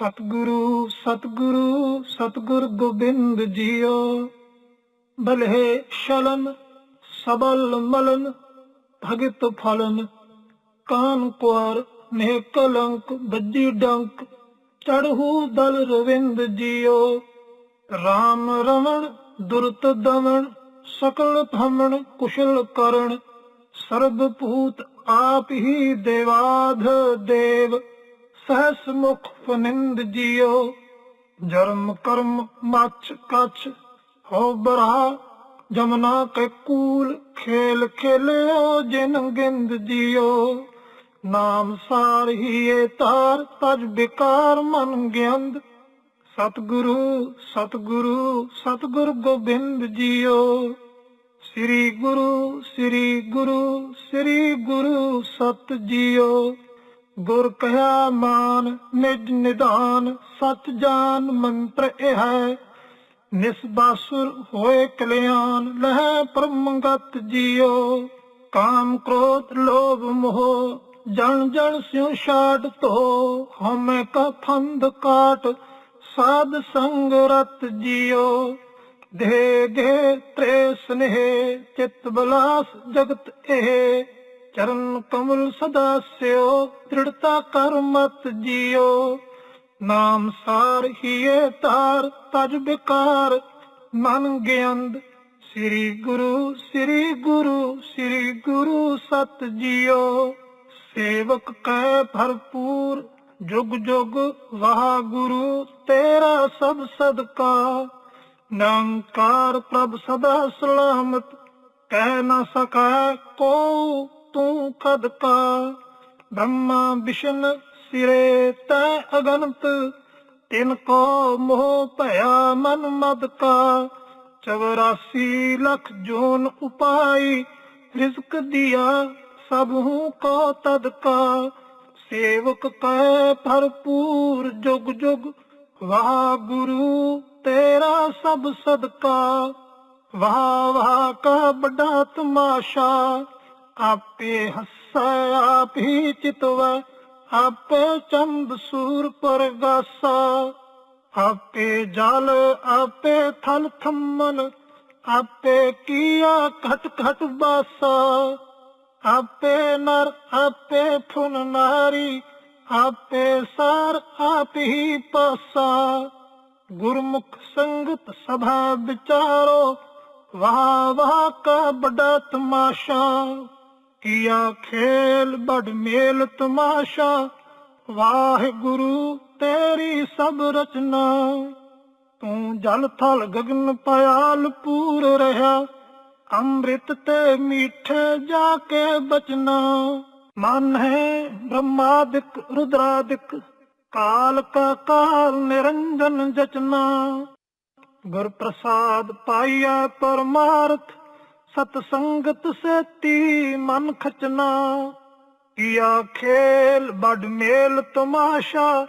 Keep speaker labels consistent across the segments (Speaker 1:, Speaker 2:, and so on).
Speaker 1: ਸਤਿਗੁਰੂ ਸਤਿਗੁਰੂ, ਸਤਿਗੁਰ ਗੋਬਿੰਦ ਜੀਓ। ਬਲਹਿ ਸ਼ਲਨ, ਸਬਲ ਮਲਨ, ਭਗਤ ਫਲਨ। ਕਾਨ ਕੁਆਰ ਨੇ ਕਲੰਕ, ਬੱਜੀ ਡੰਕ। ਚੜਹੂ ਦਲ ਰਵਿੰਦ ਜੀਓ। RAM ਰਵਣ ਦੁਰਤ ਦਵਣ, ਸਕਲ ਭਮਣ ਕੁਸ਼ਲ ਕਰਨ। ਸਰਬ ਭੂਤ ਆਪ ਹੀ ਦੇਵਾਧ ਦੇਵ। ਸਹਸ ਮੁਖ ਫਨਿੰਦ ਜੀਓ, ਜਰਮ ਕਰਮ ਮੱਛ ਕਛ ਹੋ ਬਰਾ, ਜਮਨਾ ਕੇ ਕੂਲ ਖੇਲ ਖੇਲਿਓ, ਜਿਨ ਗਿੰਦ ਜੀਓ। ਨਾਮ ਸਾਰ ਹੀ ਏ ਤਾਰ, ਤਜ ਬਿਕਾਰ ਮਨ ਗਿਆੰਦ। ਸਤਿਗੁਰੂ ਸਤਿਗੁਰੂ, ਸਤਿਗੁਰ ਗੋਬਿੰਦ ਜੀਓ। ਸ੍ਰੀ ਗੁਰੂ ਸ੍ਰੀ ਗੁਰੂ ਸ੍ਰੀ ਗੁਰੂ ਸਤ ਜੀਓ। ਗੁਰ ਕਹਿਆ ਮਾਨ, ਨਿਜ ਨਿਧਾਨ, ਸਚ ਜਾਨ ਮੰਤਰ ਇਹ ਹੈ। ਨਿਸਬਾਸੁਰ ਹੋਏ ਕਲਿਆਣ, ਲਹਿ ਪਰਮਗਤ ਜੀਓ। ਕਾਮ ਕ੍ਰੋਧ ਲੋਭ ਮੋਹ ਜਨ ਜਨ ਸਿਉ ਛਾੜ ਧੋ। ਹਮੇ ਕਾ ਫੰਦ ਕਾਟ, ਸਾਧ ਸੰਗ ਰਤ ਜੀਓ। ਦੇ ਦੇ ਤ੍ਰੇ ਸਨੇਹ, ਚਿਤ ਬਲਾਸ ਜਗਤ ਇਹ। ਚਰਨ ਕਮਲ ਸਦਾ ਸਿਓ, ਦ੍ਰਿੜਤਾ ਕਰ ਮਤ ਜੀਓ। ਨਾਮ ਸਾਰ ਹੀਏ ਤਾਰ ਤਜ ਬਿਕਾਰ। ਮਨ ਗਿਆੰਦ, ਸ੍ਰੀ ਗੁਰੂ ਸ੍ਰੀ ਗੁਰੂ ਸ੍ਰੀ ਗੁਰੂ ਸਤ ਜੀਓ। ਸੇਵਕ ਕੈ ਭਰਪੂਰ, ਜੁਗ ਜੁਗ ਵਾਹ ਗੁਰੂ ਤੇਰਾ ਸਭ ਸਦਕਾ। ਨੰਕਾਰ ਪ੍ਰਭ ਸਦਾ ਸਲਾਮਤ, ਕਹਿ ਨਾ ਸਕੈ ਕੋ ਤੂੰ ਕਦਕਾ ਬ੍ਰਹਮਾ ਵਿਸ਼ਨ ਸਿਰੇ ਤੈ ਅਗਨਤ ਤਿਨ ਕੋ ਮੋਹ ਭਇਆ ਮਨ ਮਦ ਕਾ। 84 ਲੱਖ ਜੂਨ ਉਪਾਈ, ਰਿਜ਼ਕ ਦਿਆ ਸਭ ਹੂੰ ਕੋ ਤਦ ਕਾ। ਸੇਵਕ ਕੈ ਭਰਪੂਰ ਜੁਗ ਜੁਗ, ਵਾਹ ਗੁਰੂ ਤੇਰਾ ਸਭ ਸਦਕਾ। ਵਾਹ ਵਾਹ ਕਾ ਬੜਾ ਤਮਾਸ਼ਾ ਆਪੇ ਹੱਸੈ, ਆਪ ਹੀ ਚਿਤਵੈ, ਆਪੇ ਚੰਦ ਸੂਰ ਪਰਗਾਸਾ ਆਪੇ ਜਲ, ਆਪੇ ਥਲ ਥੰਮਨ, ਆਪੇ ਕੀਆ ਘਟ ਘਟ ਬਾਸਾ। ਆਪੇ ਨਰ, ਆਪੇ ਫੁਨ ਨਾਰੀ, ਆਪੇ ਸਾਰ, ਆਪ ਹੀ ਪਾਸਾ। ਗੁਰਮੁਖ ਸੰਗਤ ਸਭਾ ਵਿਚਾਰੋ, ਵਾਹ ਵਾਹ ਕਾ ਬੜਾ ਤਮਾਸ਼ਾ। ਕੀਆ ਖੇਲ ਬੜ ਮੇਲ ਤਮਾਸ਼ਾ, ਵਾਹਿਗੁਰੂ ਤੇਰੀ ਸਭ ਰਚਨਾ। ਤੂੰ ਜਲ ਥਲ ਗਗਨ ਪਿਆਲ ਪੂਰ ਰਹਾ, ਅੰਮ੍ਰਿਤ ਤੇ ਮੀਠੇ ਜਾ ਕੇ ਬਚਨਾ। ਮਨ ਹੈ ਬ੍ਰਹਮਾਦਿਕ, ਰੁਦਰਾਦਿਕ, ਕਾਲ ਕਾ ਕਾਲ ਨਿਰੰਜਨ ਜਚਨਾ। ਗੁਰ ਪ੍ਰਸਾਦ ਪਾਈਆ ਪਰਮਾਰਥ ਸਤ ਸੰਗਤ ਸੇਤੀ ਮਨ ਖਚਨਾ, ਕੀਆ ਖੇਲ ਬੜ ਮੇਲ ਤਮਾਸ਼ਾ,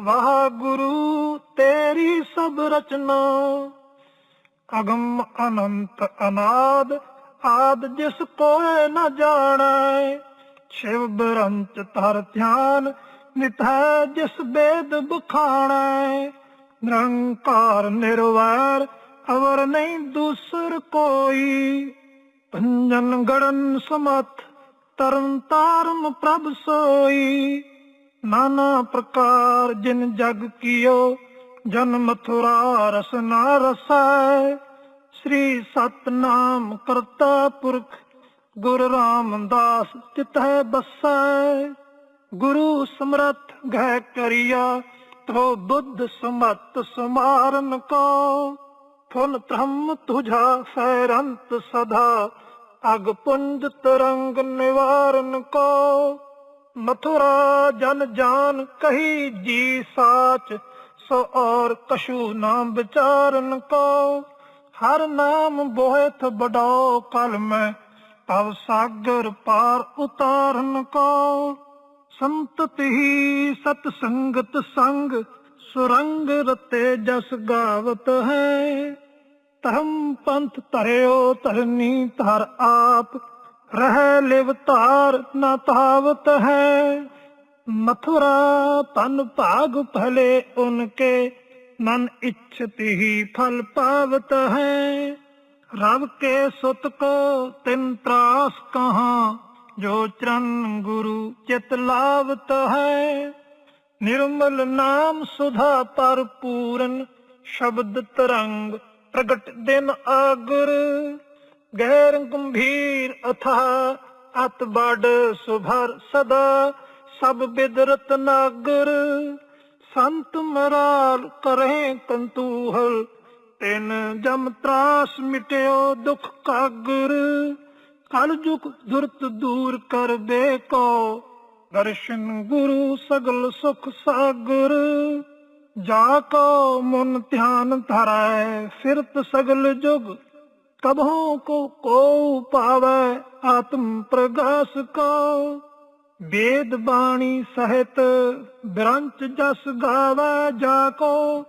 Speaker 1: ਵਾਹ ਗੁਰੂ ਤੇਰੀ ਸਭ ਰਚਨਾ। ਅਗਮ ਅਨੰਤ ਅਨਾਦ ਆਦ ਜਿਸ ਕੋਏ ਨ ਜਾਣੈ, ਸ਼ਿਵ ਬਰੰਚ ਧਰ ਧਿਆਨ ਨਿਥੈ ਜਿਸ ਬੇਦ ਬਖਾਣੈ। ਨਿਰੰਕਾਰ ਨਿਰਵੈਰ ਅਵਰ ਨਹੀਂ ਦੂਸਰ ਕੋਈ। ਭੰਜਨ ਗੜਨ ਸਮਤ, ਤਰਨ ਤਾਰਨ ਪ੍ਰਭ ਸੋਈ। ਨਾਨਾ ਪ੍ਰਕਾਰ ਜਿਨ ਜਗ ਕੀਓ, ਜਨ ਮਥੁਰਾ ਰਸਨਾ ਰਸੈ। ਸ੍ਰੀ ਸਤਨਾਮ ਕਰਤਾ ਪੁਰਖ, ਗੁਰ ਰਾਮਦਾਸ ਤਿਤਹਿ ਬਸੈ। ਗੁਰੂ ਸਮਰਥ ਗਹਿ ਕਰਿਆ ਤੋ ਬੁੱਧ ਸਮਤ ਸਮਾਰਨ ਕੋ। ਫੁਨ ਧੰਮ ਤੁਝਾ ਫੈਰੰਤ ਸਦਾ, ਅਗ ਪੁੰਜ ਤਰੰਗ ਨਿਵਾਰਨ ਕੋ। ਮਥੁਰਾ ਜਨ ਜਾਨ ਕਹੀ ਜੀ ਸਾਚ, ਸੋ ਔਰ ਕਸ਼ੂ ਨਾਮ ਵਿਚਾਰਨ ਕੋ। ਹਰ ਨਾਮ ਬੋਹਿਤ ਬਡਾਓ ਕਲ ਮੈਂ, ਤਵ ਸਾਗਰ ਪਾਰ ਉਤਾਰਨ ਕੋ। ਸੰਤਤ ਹੀ ਸਤ ਸੰਗਤ ਸੰਗ ਸੁਰੰਗ ਰਤੇ ਜਸ ਗਾਵਤ ਹੈ। ਧਰਮ ਪੰਥ ਧਰਿਓ ਧਰਨੀ ਧਰ ਆਪ। ਰਹਿ ਲਿਵ ਧਾਰ ਨਾ ਤਾਵਤ ਹੈ। ਮਥੁਰਾ ਤਨ ਭਾਗ ਭਲੇ ਉਨਕੇ। ਮਨ ਇਛਤੀ ਹੀ ਫਲ ਪਾਵਤ ਹੈ। ਰਵ ਕੇ ਸੁਤ ਕੋ ਤਿਨ ਤਰਾਸ ਕਹਾ। ਜੋ ਚਰਨ ਗੁਰੂ ਚਿਤ ਲਾਵਤ ਹੈ। ਨਿਰਮਲ ਨਾਮ ਸੁਧਾ ਪਰਪੂਰਨ, ਸ਼ਬਦ ਤਰੰਗ ਪ੍ਰਗਟ ਦਿਨ ਆਗਰ। ਗਹਿਰ ਗੰਭੀਰ ਅਥਾ, ਅਤ ਬੜ ਸੁਭਰ ਸਦਾ, ਸਭ ਬਿਦ ਨਾਗਰ। ਸੰਤ ਮਰਾਲ ਕਰੇ ਕੰਤੂਹਲ, ਤਿਨ ਜਮ ਤਰਾਸ ਮਿਟਿਓ ਦੁਖ ਕਾਗਰ। ਕਲ ਜੁਗ ਦੁਰਤ ਦੂਰ ਕਰ ਬੇ ਕੋ ਦਰਸ਼ਨ ਗੁਰੂ ਸਗਲ ਸੁਖ ਸਾਗਰ, ਜਾ ਕੋ ਮਨ ਧਿਆਨ ਧਰੈ, ਸਿਰਤ ਸਗਲ ਜੁਗ, ਤਬਹੋਂ ਕੋ ਕੋ ਪਾਵੈ ਆਤਮ ਪ੍ਰਗਾਸ ਕੋ। ਵੇਦ ਬਾਣੀ ਸਹਿਤ ਬਿਰੰਚ ਜਸ ਗਾਵੈ ਜਾ ਕੋ,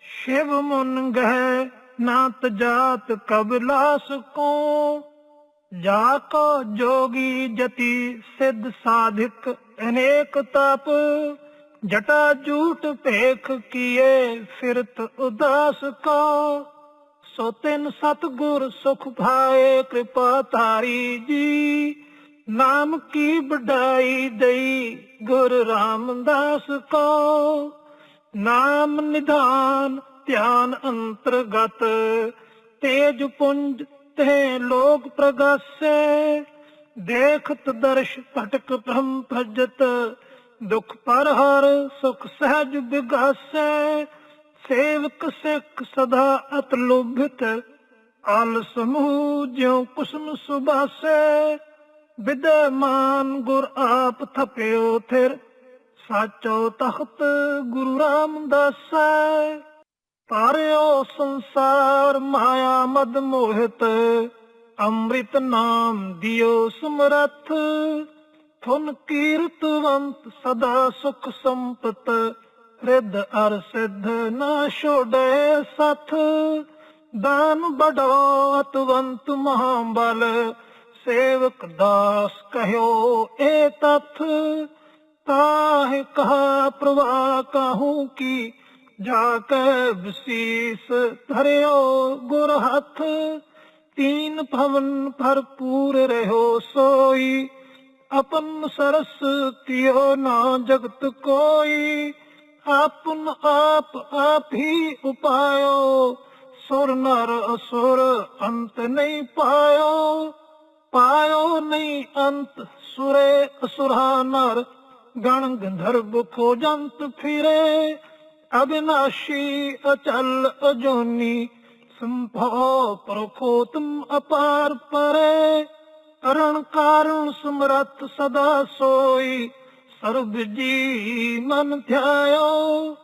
Speaker 1: ਸ਼ਿਵ ਮਨ ਗਹਿ ਨਾਤ ਜਾਤ ਕਬਿਲਾਸ ਕੋ। ਜਾ ਕੋ ਜੋਗੀ ਜਤੀ ਸਿੱਧ ਸਾਧਿਕ ਅਨੇਕ ਤਪ ਜਟਾ ਜੂਟ ਭੇਖ ਕੀਏ ਫਿਰਤ ਉਦਾਸ ਕੋ। ਸੋ ਤਿਨ ਸਤ ਗੁਰ ਸੁਖ ਭਾਏ ਕਿਰਪਾ ਧਾਰੀ ਜੀ। ਨਾਮ ਕੀ ਬਡਾਈ ਦਈ ਗੁਰ ਰਾਮਦਾਸ ਕੋ। ਨਾਮ ਨਿਧਾਨ ਧਿਆਨ ਅੰਤਰਗਤ ਤੇਜ ਪੁੰਜ ਤੇ ਲੋਕ ਪ੍ਰਗਾਸੈ, ਦੇਖਤ ਦਰਸ਼ ਭਟਕ ਬ੍ਰਹਮ ਭਜਤ, ਦੁਖ ਪਰ ਹਰ ਸੁਖ ਸਹਿਜ ਵਿਗਾਸੈ ਸੇਵਕ ਸਿੱਖ ਸਦਾ ਅਤ ਲੋਭਿਤ ਆਲ ਸਮੂਹ ਜਿਉ ਕੁਸਮ ਸੁਬਾਸੈ ਵਿਦਮਾਨ ਗੁਰ ਆਪ ਥਪਿਓ ਥਿਰ, ਸਾਚੋ ਤਖਤ ਗੁਰੂ ਰਾਮਦਾਸੈ। ਪਾਰਿਓ ਸੰਸਾਰ ਮਾਇਆ ਮਦ ਮੋਹਿਤ, ਅੰਮ੍ਰਿਤ ਨਾਮ ਦਿਓ ਸਮਰਥ। ਫੁਨ ਕੀਰਤਵੰਤ ਸਦਾ ਸੁਖ ਸੰਪਤ, ਰਿੱਧ ਅਰ ਸਿੱਧ ਨਾ ਛੋੜੇ ਸਥ। ਦਾਨ ਬੜੋ ਅਤਵੰਤ ਮਹਾਬਲ, ਸੇਵਕ ਦਾਸ ਕਹਿਓ ਏ ਤਥ। ਤਾਹਿ ਕਹਾ ਪ੍ਰਵਾ ਕਾਹੂ ਕੀ ਜਾ ਕੇ ਵਿਸੀਸ ਧਰਿਓ ਗੁਰ ਹੱਥ, ਤੀਨ ਭਵਨ ਭਰਪੂਰ ਰਹਿਓ ਸੋਈ, ਆਪਨ ਸਰਸ ਤਿਓ ਨਾ ਜਗਤ ਕੋਈ, ਆਪਨ ਆਪ ਆਪ ਹੀ ਉਪਾਇਓ, ਸੁਰ ਨਰ ਅਸੁਰ ਅੰਤ ਨਹੀਂ ਪਾਇਓ ਪਾਇਓ ਨਹੀਂ ਅੰਤ ਸੁਰੇ ਅਸੁਰਾ ਨਰ, ਗਣ ਗੰਧਰਵ ਖੋਜੰਤ ਫਿਰੇ। ਅਬਿਨਾਸ਼ੀ ਅਚਲ ਅਜੋਨੀ ਸੰਭੋ ਪਰਖੋ ਅਪਾਰ ਪਰੇ। ਅਰਣ ਕਾਰਣ ਸਮਰਤ ਸਦਾ ਸੋਈ, ਸਰਬ ਜੀ ਮਨ ਧਿਆਇਓ।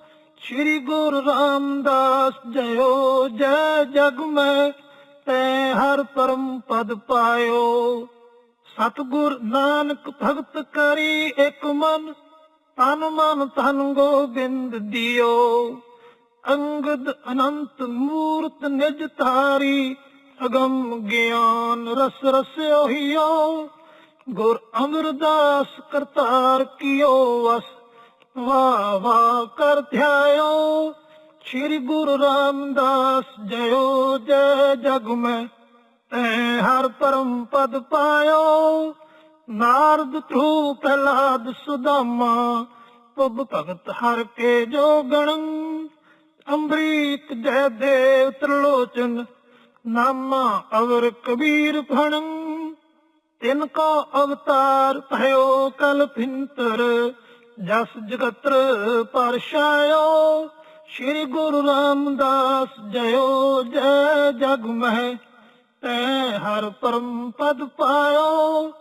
Speaker 1: ਸ੍ਰੀ ਗੁਰੂ ਰਾਮਦਾਸ ਜਯੋ ਜੈ ਜਗ ਮੈਂ, ਤੈ ਹਰ ਪਰਮ ਪਦ ਪਾਇਓ। ਸਤਗੁਰ ਨਾਨਕ ਭਗਤ ਕਰੀ ਇਕ ਮਨ ਤਨ ਮਨ ਤਨ ਗੋਬਿੰਦ ਦਿਓ। ਅੰਗਦ ਅਨੰਤ ਮੂਰਤ ਨਿਜ ਧਾਰੀ ਅਗਮ ਗਿਆਨ ਰਸ ਰਸਿਓ ਹਿਓ ਗੁਰ ਅਮਰਦਾਸ ਕਰਤਾਰ ਕੀਓ ਵਸ ਵਾ ਵਾ ਕਰ ਧਿਆਇਓ। ਸ੍ਰੀ ਗੁਰੂ ਰਾਮਦਾਸ ਜਯੋ ਜੈ ਜਗ ਮੈਂ, ਤੈ ਹਰ ਪਰਮ ਪਦ ਪਾਇਓ। ਨਾਰਦ ਧਰੂ ਪ੍ਰਹਲਾਦ ਸੁਦਾਮਾ, ਪੁੱਬ ਭਗਤ ਹਰ ਕੇ ਜੋ ਗਣੰ ਅੰਬਰੀਕ ਜੈ ਦੇਵ ਤ੍ਰਿਲੋਚਨ, ਨਾਮਾ ਅਵਰ ਕਬੀਰ ਭਣੰ। ਤਿਨ ਕੋ ਅਵਤਾਰ ਭਇਓ ਕਲ ਫਿੰਤਰ ਜਸ ਜਗਤਰ ਪਰਛਾਇਓ ਸ੍ਰੀ ਗੁਰੂ ਰਾਮਦਾਸ ਜਯੋ ਜੈ ਜਗ ਮਹਿ, ਤੈ ਹਰ ਪਰਮ ਪਦ ਪਾਇਓ।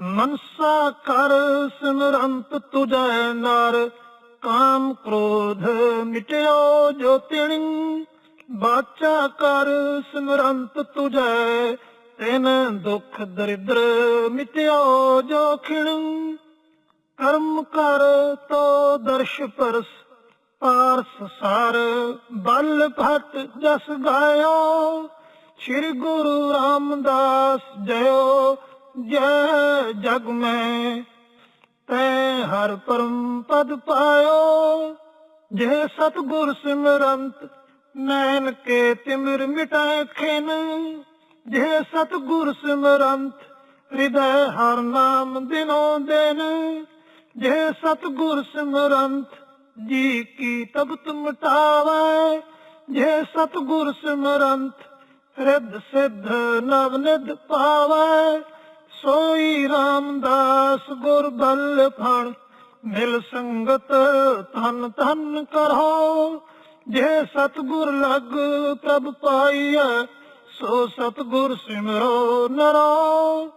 Speaker 1: ਮਨਸਾ ਕਰ ਸਿਮਰੰਤ ਤੁਜੈ ਨਰ, ਕਾਮ ਕ੍ਰੋਧ ਮਿਟਿਓ ਜੋ ਤਿਣਿ ਬਾਚਾ ਕਰ ਸਿਮਰੰਤ ਤੁਜੈ, ਤਿਨ ਦੁਖ ਦਰਿਦਰ ਮਿਟਿਓ ਜੋ ਖਿਣ ਕਰਮ ਕਰ ਤੋ ਦਰਸ਼ ਪਰਸ, ਪਾਰਸ ਸਾਰ, ਬਲ ਭਟ ਜਸ ਗਾਇਓ। ਸ੍ਰੀ ਗੁਰੂ ਰਾਮਦਾਸ ਜਯੋ ਜੈ ਜਗ ਮੈਂ, ਤੈ ਹਰ ਪਰਮ ਪਦ ਪਾਇਓ। ਜੇ ਸਤਗੁਰ ਸਿਮਰੰਤ ਨੈਣ ਕੇ ਤਿਮਿਰ ਮਿਟਾਏ ਖਿਨ। ਜੇ ਸਤਗੁਰ ਸਿਮਰੰਤ, ਹਿਰਦੈ ਹਰ ਨਾਮ ਦਿਨੋ ਦਿਨ। ਜੇ ਸਤਗੁਰ ਸਿਮਰੰਤ, ਜੀ ਕੀ ਤਬਤ ਮਿਟਾਵੇ। ਜੇ ਸਤਗੁਰ ਸਿਮਰੰਤ, ਰਿੱਧ ਸਿੱਧ ਨਵ ਨਿਧ ਪਾਵੇ। ਸੋਈ ਰਾਮਦਾਸ ਗੁਰ ਬਲ ਫਣ। ਮਿਲ ਸੰਗਤ ਧਨ ਧਨ ਕਰੋ। ਜੇ ਸਤਗੁਰ ਲਗ ਪ੍ਰਭ ਪਾਈਐ, ਸੋ ਸਤਗੁਰ ਸਿਮਰੋ ਨਰੋ।